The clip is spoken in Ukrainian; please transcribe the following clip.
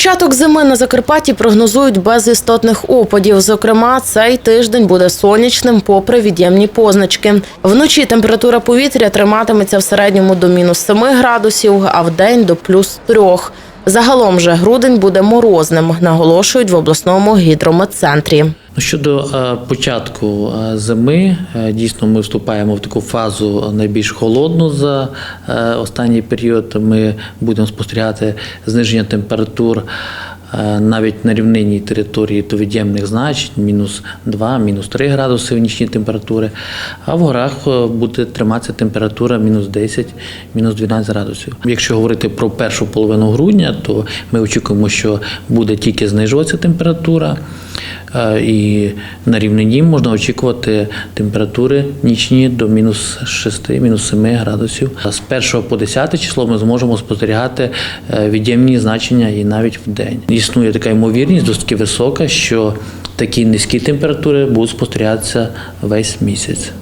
Початок зими на Закарпатті прогнозують без істотних опадів. Зокрема, цей тиждень буде сонячним, попри від'ємні позначки. Вночі температура повітря триматиметься в середньому до мінус 7 градусів, а в день до плюс 3. Загалом же грудень буде морозним, наголошують в обласному гідрометцентрі. Щодо е, початку е, зими, е, дійсно ми вступаємо в таку фазу найбільш холодну за останній період. Ми будемо спостерігати зниження температур навіть на рівнинній території до від'ємних значень, мінус 2, мінус 3 градуси в нічні температури, а в горах буде триматися температура мінус 10, мінус 12 градусів. Якщо говорити про першу половину грудня, то ми очікуємо, що буде тільки знижуватися температура. Е, І на рівнині можна очікувати температури нічні до мінус 6, мінус 7 градусів. З 1 по 10 число ми зможемо спостерігати е, від'ємні значення і навіть в день. Існує така ймовірність досить висока, що такі низькі температури будуть спостерігатися весь місяць.